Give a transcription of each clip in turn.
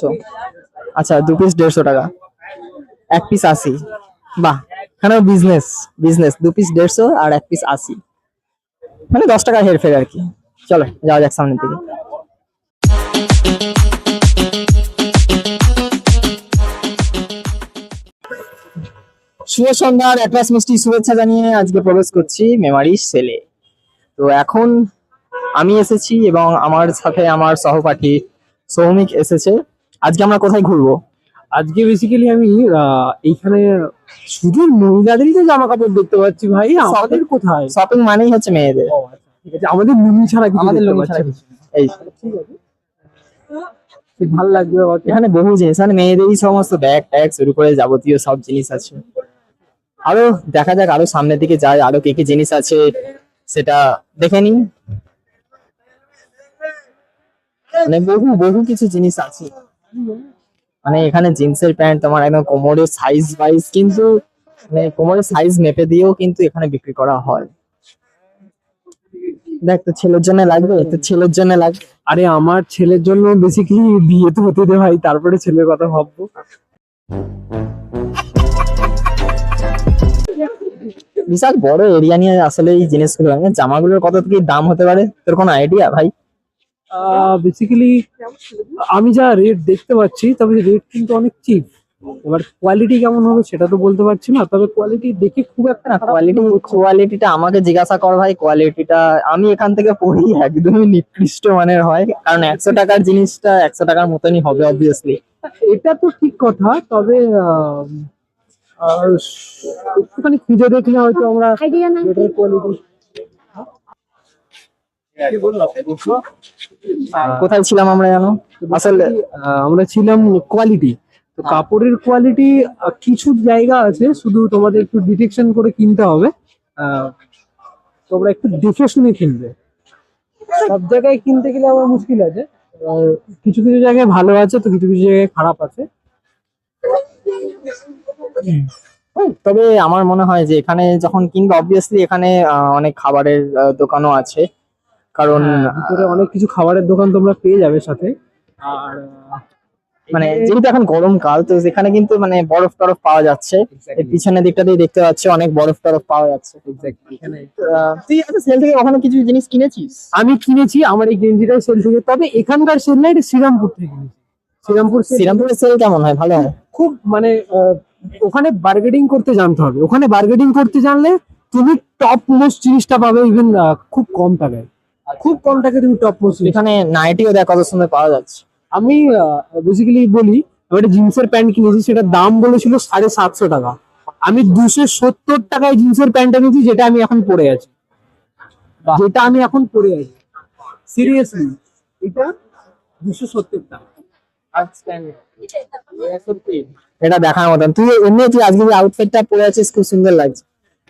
দেড়শো। আচ্ছা দু পিস দেড়শো টাকা। এক পিস আশি। বাহ, এখানেও বিজনেস বিজনেস দু পিস দেড়শো আর এক পিস আশি। মানে দশ টাকা হেরফের আর কি। চলো, যাওয়া যাক সামনের দিকে। শুভ সন্ধ্যার অ্যাটলাস মিষ্টি শুভেচ্ছা জানিয়ে আজকে প্রবেশ করছি মেমারি সেলে। তো এখন আমি এসেছি এবং আমার সাথে আমার সহপাঠী সৌমিক এসেছে। আজকে আমরা কোথায় ঘুরবো? আজকে বেসিক্যালি আমি এইখানে শুধু মহিলাদেরই তো জামা কাপড় দেখতে পাচ্ছি ভাই আমাদের কোথায়? শপিং মানেই হচ্ছে মেয়েদের। আচ্ছা, ঠিক আছে আমাদের লুঙ্গি ছাড়া কিছু আমাদের লুঙ্গি ছাড়া এই। ঠিক আছে। ভালো লাগবে এখানে বহু জিনিস মানে মেয়েদেরই সমস্ত ব্যাগ ট্যাগ শুরু করে যাবতীয় সব জিনিস আছে। আরও দেখা যাক আরও সামনের দিকে যাই আরও কি কি জিনিস আছে সেটা দেখে নিন মানে বহু বহু কিছু জিনিস আছে। মানে এখানে জিন্সের প্যান্ট তোমার একদম কোমরের সাইজ ওয়াইজ কিন্তু মানে কোমরের সাইজ মেপে দিয়েও কিন্তু এখানে বিক্রি করা হয়। দেখ তো ছেলের জন্য লাগবে তো ছেলের জন্য লাগবে। আরে আমার ছেলের জন্য বেসিক্যালি বিয়ে তো হতে দে ভাই তারপরে ছেলের কথা ভাববো। বিশাল বড় এরিয়া নিয়ে আসলে এই জিনিসগুলো জামাগুলোর কত কি দাম হতে পারে? তোর কোনো আইডিয়া ভাই? বেসিক্যালি আমি যা রেট দেখতে পাচ্ছি তবে রেট কিন্তু অনেক চিপ এবার কোয়ালিটি কেমন হবে সেটা তো বলতে পারছি না তবে কোয়ালিটি দেখে খুব একটা না কোয়ালিটি কোয়ালিটিটা আমাকে জিজ্ঞাসা কর ভাই কোয়ালিটিটা আমি এখান থেকে পড়ি একদমই নিকৃষ্ট মানের হয় কারণ একশো টাকার জিনিসটা একশো টাকার মতনই হবে অবভিয়াসলি এটা তো ঠিক কথা তবে একটুখানি খুঁজে দেখলে হয়তো আমরা কোয়ালিটি কোথায় ছিলাম আমরা জানো? আসলে আমরা ছিলাম কোয়ালিটি তো কাপড়ের কোয়ালিটি কিছু জায়গা আছে শুধু তোমাদের একটু ডিটেকশন করে কিনতে হবে। তোমরা একটু দেখে শুনে কিনবে। সব জায়গায় কিনতে গেলে আমার মুশকিল আছে। আর কিছু কিছু জায়গায় ভালো আছে তো কিছু কিছু জায়গায় খারাপ আছে। তবে আমার মনে হয় যে এখানে যখন কিনবে অবভিয়াসলি এখানে অনেক খাবারের দোকানও আছে। কারণ হ্যাঁ, ভিতরে অনেক কিছু খাবারের দোকান তোমরা পেয়ে যাবে সাথে। আর মানে যেহেতু এখন গরমকাল তো এখানে কিন্তু মানে বরফ টরফ পাওয়া যাচ্ছে। পিছনের দিকটা দিয়ে দেখতে পাচ্ছি অনেক বরফ টরফ পাওয়া যাচ্ছে। তুই একটা সেল থেকে ওখানে কিছু জিনিস কিনেছিস? আমি কিনেছি আমার এই গেঞ্জিটা সেল থেকে। তবে এখানকার সেল না এটা শ্রীরামপুর থেকে কিনেছি। শ্রীরামপুর শ্রীরামপুরের সেল কেমন হয়? ভালো হয়? খুব মানে ওখানে বার্গেটিং করতে জানতে হবে। ওখানে বার্গেটিং করতে জানলে তুমি টপ মোস্ট জিনিসটা পাবে ইভেন খুব কম টাকায়। খুব কম টাকায় তুমি টপ মোস্ট এখানে নাইটিও দেখ কত সুন্দর পাওয়া যাচ্ছে। আমি বেসিক্যালি বলি আমি একটা জিন্সের প্যান্ট কিনেছি সেটার দাম বলেছিল সাড়ে সাতশো টাকা। আমি দুশো সত্তর টাকায় জিন্সের প্যান্টটা নিয়েছি যেটা আমি এখন পরে আছি। যেটা আমি এখন পরে আছি। সিরিয়াসলি এটা দুশো সত্তর টাকা। এটা দেখার মতন। তুই এমনি তুই আজকে যে আউটফিটটা পরে আছিস খুব সুন্দর লাগছে।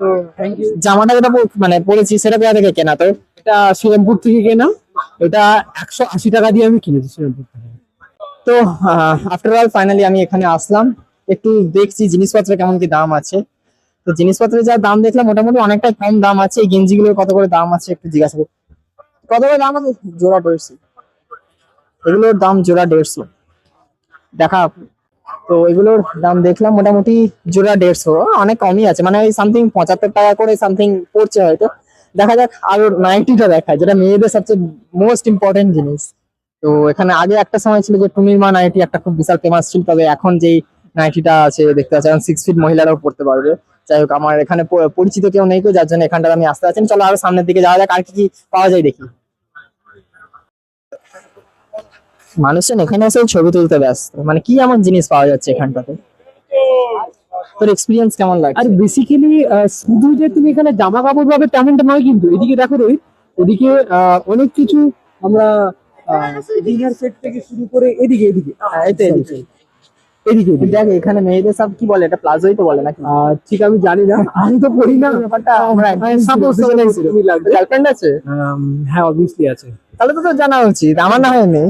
তো থ্যাংক জামাটা যেটা মানে পরেছিস সেটা কোথা থেকে কেনা? তো এটা শ্রীরামপুর থেকে কেনা। এটা একশো আশি টাকা দিয়ে আমি কিনেছি শ্রীরামপুর থেকে। তো আফটার অল ফাইনালি আমি এখানে আসলাম। একটু দেখছি জিনিসপত্রের কেমন কি দাম আছে। তো জিনিসপত্রের যা দাম দেখলাম মোটামুটি অনেকটাই কম দাম আছে। এই গেঞ্জিগুলোর কত করে দাম আছে একটু জিজ্ঞাসা করি কত করে দাম আছে? জোড়া দেড়শো এগুলোর দাম জোড়া দেড়শো দেখা তো এগুলোর দাম দেখলাম মোটামুটি জোড়া দেড়শো। অনেক কমই আছে মানে ওই সামথিং পঁচাত্তর টাকা করে সামথিং পড়ছে হয়তো। দেখা যাক আরও নাইটিটা দেখায়, যেটা মেয়েদের সবচেয়ে মোস্ট ইম্পর্টেন্ট জিনিস। তো এখানে আগে একটা সময় ছিল যে টুমির মা নাইটি একটা খুব বিশাল ফেমাস ছিল, তবে এখন যেই নাইটিটা আছে দেখতে পাচ্ছি এখন সিক্স ফিট মহিলারাও পড়তে পারবে। যাই হোক, আমার এখানে পরিচিত কেউ নেই তো, যার জন্য এখানটা আমি আসতে আছেন চলো আরও সামনের দিকে যাওয়া যাক, আর কি কি পাওয়া যায় দেখি। মানুষজন এখানে এসে ছবি তুলতে ব্যস্ত। মানে কি এমন জিনিস পাওয়া যাচ্ছে এখানটাতে? তোর এক্সপিরিয়েন্স কেমন লাগে আর বেসিক্যালি শুধু যে তুমি এখানে জামা কাপড় পাবে তেমনটা নয় কিন্তু। এদিকে দেখো রোহিত ওদিকে অনেক কিছু আমরা ডিনার সেট থেকে শুরু করে এদিকে এদিকে। হ্যাঁ, এদিকে। এদিকে দেখ এখানে মেয়েদের সব কি বলে? এটা প্লাজোই তো বলে নাকি? ঠিক আমি জানি না। আমি তো পড়ি না। ব্যাপারটা Suppose তুমি লাগবে। গার্লফ্রেন্ড আছে? আম, হ্যাঁ অবভিয়াসলি আছে। তাহলে তো তোর জানা উচিত। আমার না হয় নেই।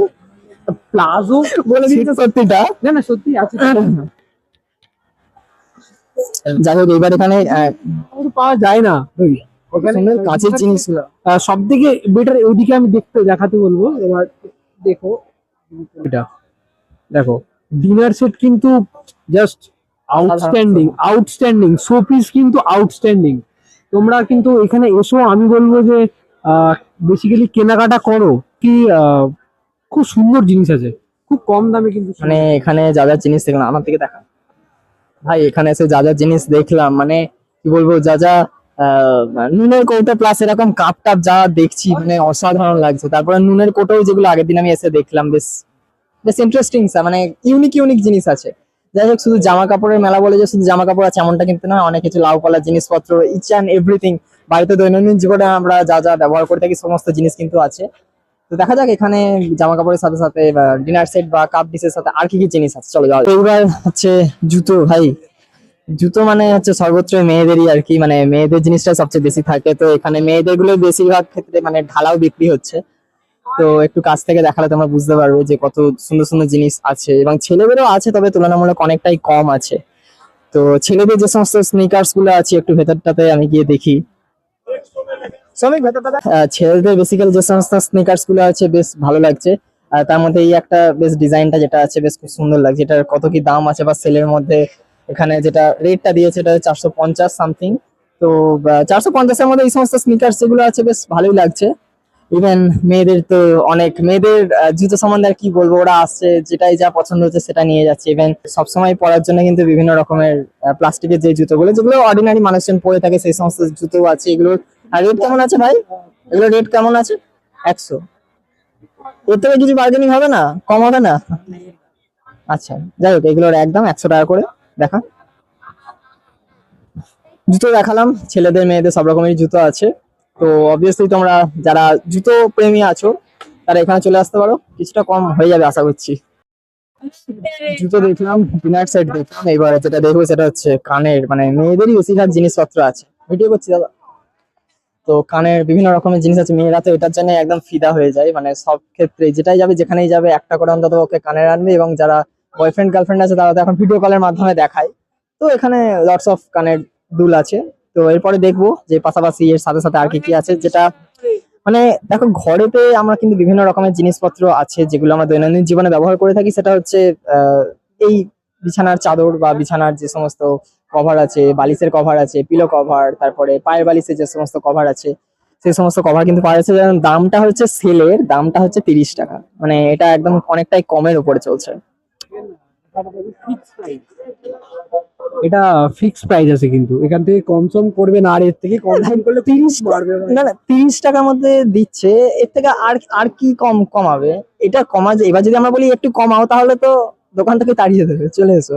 প্লাজো? বলে দিচ্ছি সত্যিটা? না না সত্যি আছে যাই হোক এখানে পাওয়া যায় না। জিনিসগুলো সব থেকে বেটার ওইদিকে আমি দেখতে দেখাতে বলব। এবার দেখো। এটা। দেখো ডিনার সেট কিন্তু just outstanding outstanding show piece কিন্তু আউটস্ট্যান্ডিং তোমরা কিন্তু এখানে এসো আমি বলব যে বেসিক্যালি কেনাকাটা করো। কি আহ, খুব সুন্দর জিনিস আছে। খুব কম দামে কিন্তু মানে এখানে যা যা জিনিস দেখলাম, আমার থেকে দেখা ভাই, এখানে এসে যা যা জিনিস দেখলাম মানে কি বলব, যা যা নুনের কৌটা প্লাস এরকম কাপ টাপ যা দেখছি মানে অসাধারণ লাগছে। তারপরে নুনের কোটাও যেগুলো আগের দিন আমি এসে দেখলাম, বেশ বেশ ইন্টারেস্টিং মানে ইউনিক ইউনিক জিনিস আছে। যাই হোক, শুধু জামা কাপড়ের মেলা বলে যে শুধু জামা কাপড় আছে এমনটা কিন্তু নয়, অনেক কিছু লাউ পালার জিনিসপত্র ইচ অ্যান্ড এভরিথিং বাড়িতে দৈনন্দিন জীবনে আমরা যা যা ব্যবহার করে থাকি, সমস্ত জিনিস কিন্তু আছে। তো দেখা যাক এখানে জামা কাপড়ের সাথে সাথে ডিনার সেট বা কাপ ডিসের সাথে আর কি কি জিনিস আছে। চলো যাও এইবার হচ্ছে জুতো, ভাই। জুতো মানে হচ্ছে সর্বত্র মেয়েদেরই আর কি মানে মেয়েদের জিনিসটা সবচেয়ে বেশি থাকে। তো এখানে মেয়েদেরগুলো বেশিরভাগ ক্ষেত্রে মানে ঢালাও বিক্রি হচ্ছে। তো একটু কাছ থেকে দেখালে তোমরা বুঝতে পারবে যে কত সুন্দর সুন্দর জিনিস আছে। এবং ছেলেদেরও আছে, তবে তুলনামূলক অনেকটাই কম আছে। তো ছেলেদের যে সমস্ত স্নিকার্সগুলো আছে, একটু ভেতরটাতে আমি গিয়ে দেখি। ছেলেদের বেসিক্যালি যে সমস্ত স্নিকার্সগুলো আছে, বেশ ভালো লাগছে। আর তার মধ্যে এই একটা বেশ ডিজাইনটা যেটা আছে, বেশ খুব সুন্দর লাগছে। এটার কত কি দাম আছে বা সেলের মধ্যে এখানে যেটা রেটটা দিয়েছে, এটা চারশো পঞ্চাশ সামথিং তো চারশো পঞ্চাশের মধ্যে এই সমস্ত স্নিকার্স যেগুলো আছে, বেশ ভালোই লাগছে। ইভেন মেয়েদের তো অনেক, মেয়েদের জুতো সম্বন্ধে আর কি বলব, ওরা আসছে, যেটাই যা পছন্দ হচ্ছে সেটা নিয়ে যাচ্ছে। ইভেন সবসময় পরার জন্য কিন্তু বিভিন্ন রকমের প্লাস্টিকের যে জুতোগুলো, যেগুলো অর্ডিনারি মানুষজন পরে থাকে, সেই সমস্ত জুতো আছে, এগুলোর আর রেট কেমন আছে ভাই? এগুলো রেট কেমন আছে? একশো। এর থেকে কিছু বার্গেনিং হবে না? কম হবে না? আচ্ছা যাই হোক, এগুলোর একদম একশো টাকা করে দেখা। জুতো দেখালাম, ছেলেদের, মেয়েদের সব রকমের জুতো আছে। তো অবভিয়াসলি তোমরা যারা জুতো প্রেমী আছো, তারা এখানে চলে আসতে পারো। কিছুটা কম হয়ে যাবে, আশা করছি। জুতো দেখলাম ডিনার সেট দেখলাম এবারে যেটা দেখব সেটা হচ্ছে কানের মানে মেয়েদেরই বেশিরভাগ জিনিসপত্র আছে। ভিডিও করছি, দাদা। তো কানের বিভিন্ন রকমের জিনিস আছে, মেয়েরা তো এটার জন্য একদম ফিদা হয়ে যায় মানে সব ক্ষেত্রে যেটাই যাবে যেখানেই যাবে, একটা করে অন্তত ওকে কানের আনবে এবং যারা বয়ফ্রেন্ড গার্লফ্রেন্ড আছে তারা তো এখন ভিডিও কলের মাধ্যমে দেখায়। তো এখানে লটস অফ কানের দুল আছে। তো এরপরে দেখব যে পাশাপাশি এর সাথে সাথে আর কি কি আছে, যেটা মানে দেখো ঘরেতে আমরা কিন্তু বিভিন্ন রকমের জিনিসপত্র আছে যেগুলো আমরা দৈনন্দিন জীবনে ব্যবহার করে থাকি, সেটা হচ্ছে এই বিছানার চাদর বা বিছানার যে সমস্ত কভার আছে বালিশের কভার আছে পিলো কভার তারপরে পায়ের বালিশের যে সমস্ত কভার আছে সেই সমস্ত কভার কিন্তু পাওয়া যাচ্ছে। যেমন দামটা হচ্ছে সেলের দামটা হচ্ছে তিরিশ টাকা। মানে এটা একদম অনেকটাই কমের উপরে চলছে। এটা ফিক্স প্রাইস আছে কিন্তু। এখান থেকে করবে না আর এর থেকে করলে তিরিশ না না তিরিশ টাকার মধ্যে দিচ্ছে এর থেকে আর আর কি কম কমাবে? এটা কমা এবার যদি আমরা বলি একটু কমাও তাহলে তো দোকান থেকে তাড়িয়ে দেবে। চলে এসো।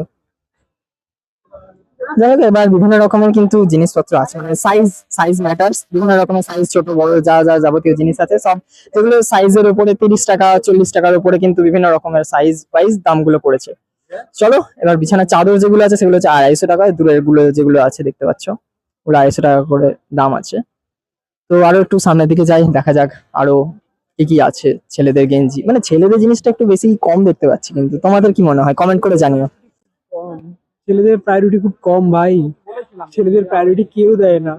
যাই এবার বিভিন্ন রকমের কিন্তু জিনিসপত্র আছে। মানে সাইজ সাইজ ম্যাটার্স বিভিন্ন রকমের সাইজ ছোট, বড়, যা যা যাবতীয় জিনিস আছে, সব। যেগুলো সাইজের উপরে তিরিশ টাকা, চল্লিশ টাকার উপরে কিন্তু বিভিন্ন রকমের সাইজ ওয়াইজ দামগুলো পড়েছে। চলো, এবার বিছানার চাদর যেগুলো আছে, সেগুলো হচ্ছে আড়াইশো টাকা। দূরেরগুলো যেগুলো আছে, দেখতে পাচ্ছ, ওগুলো আড়াইশো টাকা করে দাম আছে। তো আরও একটু সামনের দিকে যাই, দেখা যাক আরও কি কি আছে ছেলেদের গেঞ্জি। মানে ছেলেদের জিনিসটা একটু বেশি কম দেখতে পাচ্ছি কিন্তু। তোমাদের কি মনে হয়? কমেন্ট করে জানিও। ছেলেদের প্রায়োরিটি খুব কম ভাই। ছেলেদের প্রায়োরিটি কেউ দেয় না।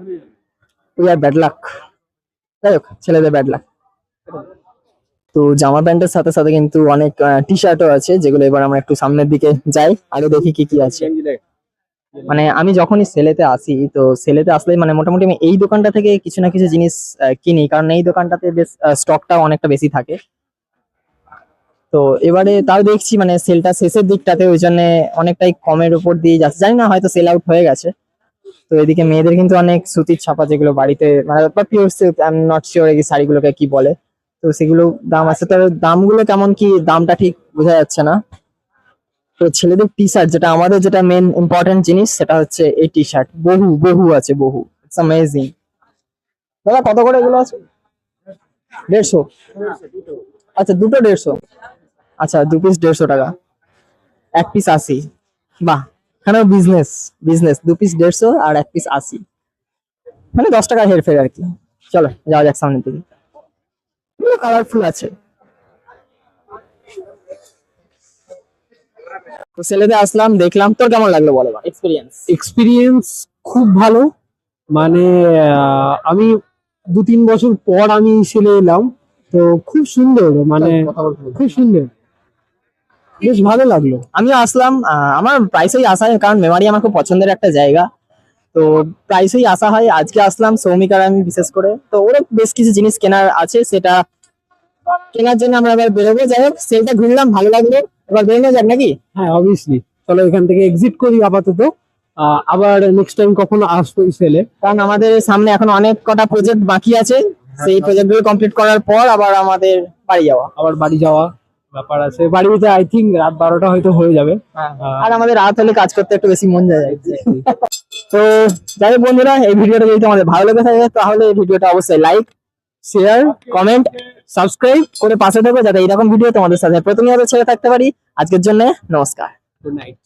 উই আর ব্যাড লাক যাই হোক, ছেলেদের ব্যাড লাক তো জামা প্যান্টের সাথে সাথে কিন্তু অনেক টি শার্টও আছে, যেগুলো এবার আমরা একটু সামনের দিকে যাই আরও দেখি কি কি আছে। মানে আমি যখনই সেলেতে আসি, তো সেলেতে আসলে মানে মোটামুটি আমি এই দোকানটা থেকে কিছু না কিছু জিনিস কিনি। কারণ এই দোকানটাতে বেশ স্টকটা অনেকটা বেশি থাকে। তো এবারে তাও দেখছি মানে সেলটা শেষের দিকটাতে, ওই জন্য অনেকটাই কমের উপর দিয়ে যাচ্ছে। জানি না, হয়তো সেল আউট হয়ে গেছে। তো এদিকে মেয়েদের কিন্তু অনেক সুতির ছাপা যেগুলো বাড়িতে মানে নট শিওর এই শাড়িগুলোকে কি বলে। তো সেগুলো দাম আছে, তবে দামগুলো কেমন কি, দামটা ঠিক বোঝা যাচ্ছে না। তো ছেলেদের টি শার্ট যেটা আমাদের যেটা মেন ইম্পর্টেন্ট জিনিস, সেটা হচ্ছে এই টি শার্ট বহু বহু আছে, বহু। ইটস অ্যামেজিং দাদা, কত করে এগুলো আছে? দেড়শো। আচ্ছা দুটো দেড়শো। আচ্ছা দু পিস দেড়শো টাকা। এক পিস আশি। বাহ এখানেও বিজনেস বিজনেস দু পিস দেড়শো আর এক পিস আশি। মানে দশ টাকা হেরফের আর কি। চলো যাওয়া যাক সামনের দিকে। কালারফুল আছে। তো ছেলেদের আসলাম দেখলাম। তোর কেমন লাগল বলো এক্সপিরিয়েন্স এক্সপিরিয়েন্স খুব ভালো। মানে আমি দু তিন বছর পর আমি সেলে এলাম তো খুব সুন্দর। মানে খুব সুন্দর। বেশ ভালো লাগল। আমিও আসলাম আমার প্রায়শই আসা হয় কারণ মেমারি আমার খুব পছন্দের একটা জায়গা। তো প্রায়শই আসা হয় আজকে আসলাম সৌমিক আর আমি বিশেষ করে। তো ওরও বেশ কিছু জিনিস কেনার আছে সেটা কেনার জন্য আমরা এবার বেরোবো। যাই হোক সেলটা ঘুরলাম ভালো লাগল। এবার বেরোনো যাক নাকি? হ্যাঁ অবভিয়াসলি চলো এখান থেকে এক্সিট করি আপাতত। আবার নেক্সট টাইম কখনো আসব সেলে কারণ আমাদের সামনে এখন অনেক কটা প্রজেক্ট বাকি আছে। সেই প্রজেক্টগুলো কমপ্লিট করার পর আবার আমাদের বাড়ি যাওয়া। আবার বাড়ি যাওয়া। ব্যাপার আছে। বাড়িতে আই থিঙ্ক রাত বারোটা হয়তো হয়ে যাবে। আর আমাদের রাত হলে কাজ করতে একটু বেশি মন যায়। তো যাই হোক বন্ধুরা এই ভিডিওটা যদি তোমাদের ভালো লেগে থাকে তাহলে এই ভিডিওটা অবশ্যই লাইক শেয়ার কমেন্ট সাবস্ক্রাইব করে পাশে থাকবে যাতে এরকম ভিডিও তোমাদের সাথে প্রতিনিয়ত ছেড়ে থাকতে পারি। আজকের জন্য নমস্কার। Good night